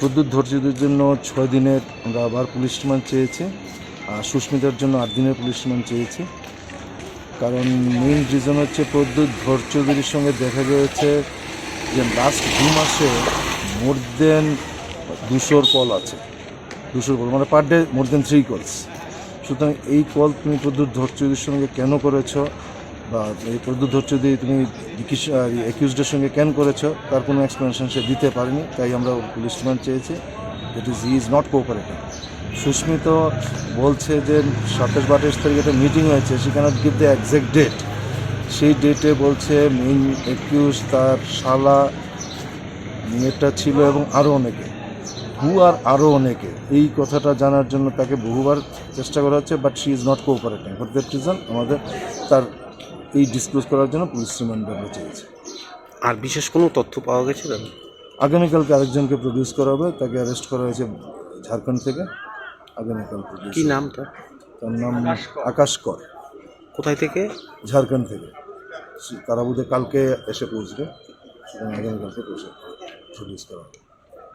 প্রদ্যুৎ ধৈর্যদের জন্য ছয় দিনের, আমরা আবার পুলিশ রিমান্ড চেয়েছি, আর সুস্মিতার জন্য আট দিনের পুলিশ রিমান্ড চেয়েছি। কারণ মেইন রিজন হচ্ছে প্রদ্যুৎ ধৈর্যদের সঙ্গে দেখা গিয়েছে যে লাস্ট দু মাসে মোর দেন দুশোর কল আছে। দুশোর কল মানে পার ডে মোর দেন থ্রি কলস সুতরাং এই কল তুমি প্রদ্যুৎ ধৈর্যদের সঙ্গে কেন করেছ? বা এই প্রদ্যুৎ ধৈর্যদি তুমি অ্যাকিউজডের সঙ্গে ক্যান করেছ, তার কোনো এক্সপ্লেনেশন সে দিতে পারেনি, তাই আমরা পুলিশ রিমান্ড চেয়েছি। That is he is not cooperating Susmit বলছে যে সাতাশ বা আঠাশ তারিখে একটা মিটিং হয়েছে সে can't give the exact date সেই ডেটে বলছে মেইন একিউজ তার শালা, মেয়েটা ছিল এবং আরও অনেকে। হু আর আরও অনেকে? এই কথাটা জানার জন্য তাকে বহুবার চেষ্টা করা হচ্ছে but she is not cooperating for that reason আমাদের তার এই ডিসক্লোজ করার জন্য পুলিশ রিমান্ড আমরা চেয়েছি। আর বিশেষ কোনো তথ্য পাওয়া গেছে আগামীকালকে আরেকজনকে প্রডিউস করা হবে তাকে অ্যারেস্ট করা হয়েছে ঝাড়খণ্ড থেকে। আগামীকাল কি নাম তার তার নাম আকাশ কর। কোথায় থেকে? ঝাড়খণ্ড থেকে। তারা বোধহয় কালকে এসে পৌঁছবে। আগামীকালকে পৌঁছে প্রডিউস করা হবে।